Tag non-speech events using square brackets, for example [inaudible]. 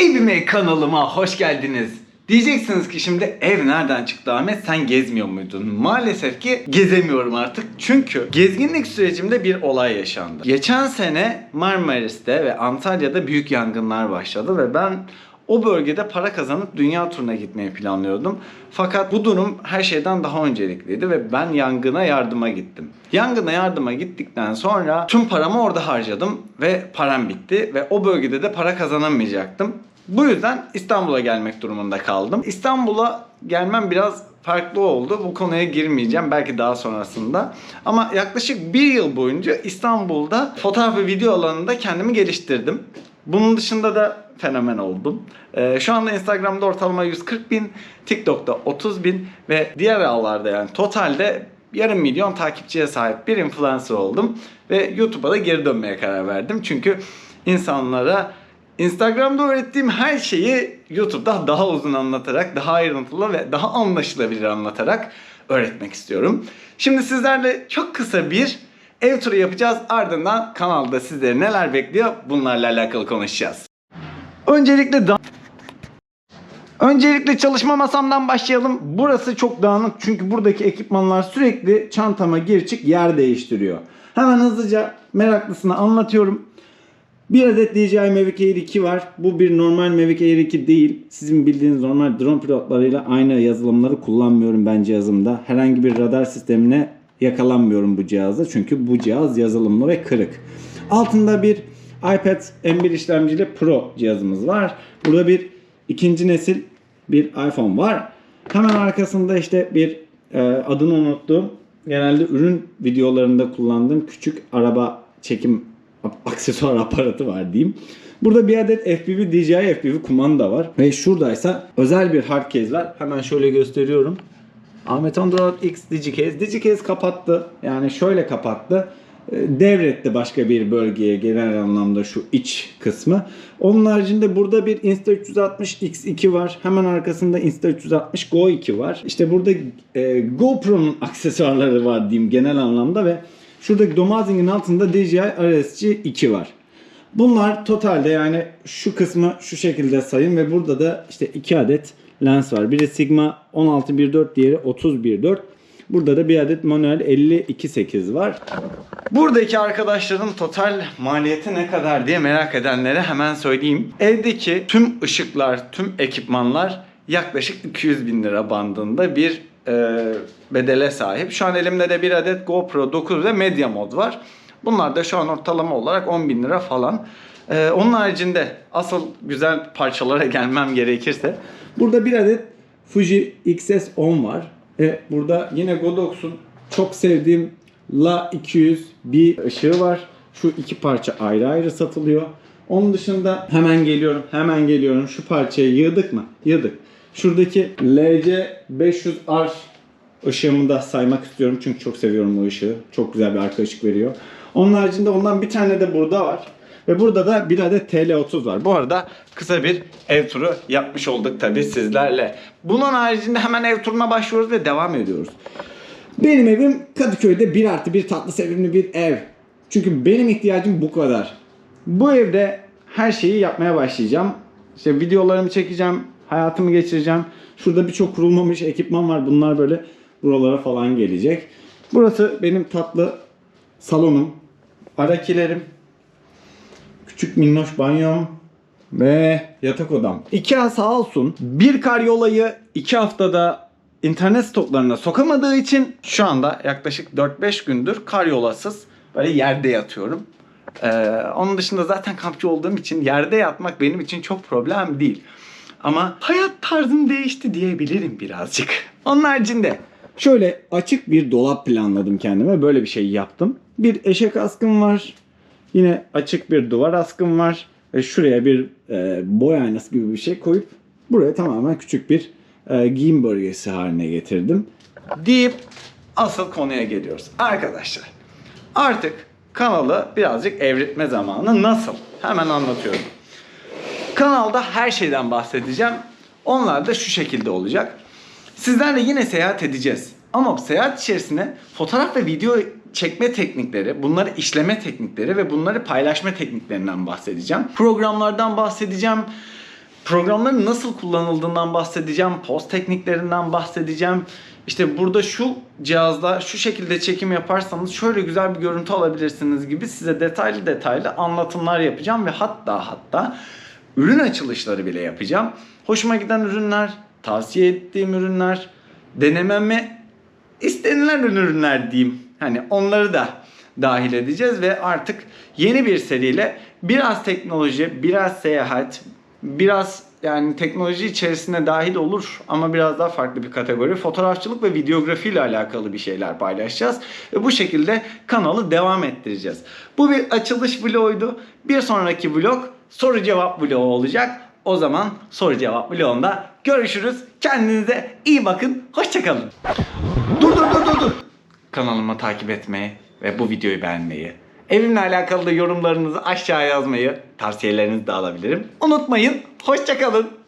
Evime kanalıma hoş geldiniz. Diyeceksiniz ki şimdi ev nereden çıktı Ahmet sen gezmiyor muydun? Maalesef ki gezemiyorum artık. Çünkü gezginlik sürecimde bir olay yaşandı. Geçen sene Marmaris'te ve Antalya'da büyük yangınlar başladı ve ben o bölgede para kazanıp dünya turuna gitmeyi planlıyordum. Fakat bu durum her şeyden daha öncelikliydi ve ben yangına yardıma gittim. Yangına yardıma gittikten sonra tüm paramı orada harcadım ve param bitti ve o bölgede de para kazanamayacaktım. Bu yüzden İstanbul'a gelmek durumunda kaldım. İstanbul'a gelmem biraz farklı oldu. Bu konuya girmeyeceğim. Belki daha sonrasında. Ama yaklaşık bir yıl boyunca İstanbul'da fotoğraf ve video alanında kendimi geliştirdim. Bunun dışında da fenomen oldum. Ee, şu anda Instagram'da ortalama 140 bin, TikTok'ta 30 bin ve diğer ağlarda yani totalde yarım milyon takipçiye sahip bir influencer oldum. Ve YouTube'a da geri dönmeye karar verdim. Çünkü insanlara Instagram'da öğrettiğim her şeyi YouTube'da daha uzun anlatarak, daha ayrıntılı ve daha anlaşılabilir anlatarak öğretmek istiyorum. Şimdi sizlerle çok kısa bir ev turu yapacağız. Ardından kanalda sizleri neler bekliyor bunlarla alakalı konuşacağız. Öncelikle da Öncelikle çalışma masamdan başlayalım. Burası çok dağınık çünkü buradaki ekipmanlar sürekli çantama gir çık yer değiştiriyor. Hemen hızlıca meraklısına anlatıyorum. Bir adet DJI Mavic Air 2 var. Bu bir normal Mavic Air 2 değil. Sizin bildiğiniz normal drone pilotlarıyla aynı yazılımları kullanmıyorum ben cihazımda. Herhangi bir radar sistemine yakalanmıyorum bu cihazda. Çünkü bu cihaz yazılımlı ve kırık. Altında bir iPad M1 işlemcili Pro cihazımız var. Burada bir ikinci nesil bir iPhone var. Hemen arkasında işte bir e, adını unuttuğum genelde ürün videolarında kullandığım küçük araba çekim aksesuar aparatı var diyeyim. Burada bir adet FPV DJI FPV kumanda var. Ve şuradaysa özel bir hard case var. Hemen şöyle gösteriyorum. Ahmet Ondroid X Digicase. Digicase kapattı. Yani şöyle kapattı. E, Devretti başka bir bölgeye genel anlamda şu iç kısmı. Onun haricinde burada bir Insta360 X2 var. Hemen arkasında Insta360 Go 2 var. İşte burada e, GoPro'nun [laughs] aksesuarları var diyeyim genel anlamda ve şuradaki Domazing'in altında DJI RSG 2 var. Bunlar totalde yani şu kısmı şu şekilde sayın ve burada da işte iki adet lens var. Biri Sigma 16-1.4 diğeri 30-1.4. Burada da bir adet manuel 52.8 var. Buradaki arkadaşların total maliyeti ne kadar diye merak edenlere hemen söyleyeyim. Evdeki tüm ışıklar, tüm ekipmanlar yaklaşık 200 bin lira bandında bir e, bedele sahip. Şu an elimde de bir adet GoPro 9 ve Media Mod var. Bunlar da şu an ortalama olarak 10 bin lira falan. Ee, onun haricinde asıl güzel parçalara [laughs] gelmem gerekirse burada bir adet Fuji XS10 var. E, burada yine Godox'un çok sevdiğim La 200 bir ışığı var. Şu iki parça ayrı ayrı satılıyor. Onun dışında hemen geliyorum, hemen geliyorum. Şu parçayı yığdık mı? Yığdık. Şuradaki LC500R ışığımı da saymak istiyorum çünkü çok seviyorum o ışığı. Çok güzel bir arka ışık veriyor. Onun haricinde ondan bir tane de burada var. Ve burada da bir adet TL30 var. Bu arada kısa bir ev turu yapmış olduk tabii sizlerle. Bunun haricinde hemen ev turuna başlıyoruz ve devam ediyoruz. Benim evim Kadıköy'de 1 artı 1 tatlı sevimli bir ev. Çünkü benim ihtiyacım bu kadar. Bu evde her şeyi yapmaya başlayacağım. İşte videolarımı çekeceğim, hayatımı geçireceğim. Şurada birçok kurulmamış ekipman var. Bunlar böyle buralara falan gelecek. Burası benim tatlı salonum. Arakilerim. Küçük minnoş banyom. Ve yatak odam. IKEA sağ olsun bir karyolayı 2 haftada internet stoklarına sokamadığı için şu anda yaklaşık 4-5 gündür karyolasız böyle yerde yatıyorum. Ee, onun dışında zaten kampçı olduğum için yerde yatmak benim için çok problem değil. Ama hayat tarzım değişti diyebilirim birazcık. Onun haricinde şöyle açık bir dolap planladım kendime. Böyle bir şey yaptım. Bir eşek askım var. Yine açık bir duvar askım var. Ve şuraya bir e, boy aynası gibi bir şey koyup buraya tamamen küçük bir e, giyim bölgesi haline getirdim. Deyip asıl konuya geliyoruz. Arkadaşlar artık kanalı birazcık evritme zamanı nasıl? Hemen anlatıyorum. Kanalda her şeyden bahsedeceğim. Onlar da şu şekilde olacak. Sizlerle yine seyahat edeceğiz. Ama seyahat içerisinde fotoğraf ve video çekme teknikleri, bunları işleme teknikleri ve bunları paylaşma tekniklerinden bahsedeceğim. Programlardan bahsedeceğim. programların nasıl kullanıldığından bahsedeceğim, post tekniklerinden bahsedeceğim. İşte burada şu cihazla şu şekilde çekim yaparsanız şöyle güzel bir görüntü alabilirsiniz gibi size detaylı detaylı anlatımlar yapacağım ve hatta hatta ürün açılışları bile yapacağım. Hoşuma giden ürünler, tavsiye ettiğim ürünler, denememe istenilen ürünler diyeyim. Hani onları da dahil edeceğiz ve artık yeni bir seriyle biraz teknoloji, biraz seyahat, biraz yani teknoloji içerisine dahil olur ama biraz daha farklı bir kategori. Fotoğrafçılık ve videografi ile alakalı bir şeyler paylaşacağız. Ve bu şekilde kanalı devam ettireceğiz. Bu bir açılış vloguydu. Bir sonraki vlog soru cevap vlogu olacak. O zaman soru cevap vlogunda görüşürüz. Kendinize iyi bakın. Hoşçakalın. Dur dur dur dur dur. Kanalıma takip etmeyi ve bu videoyu beğenmeyi. Evimle alakalı da yorumlarınızı aşağı yazmayı, tavsiyelerinizi de alabilirim. Unutmayın. Hoşçakalın.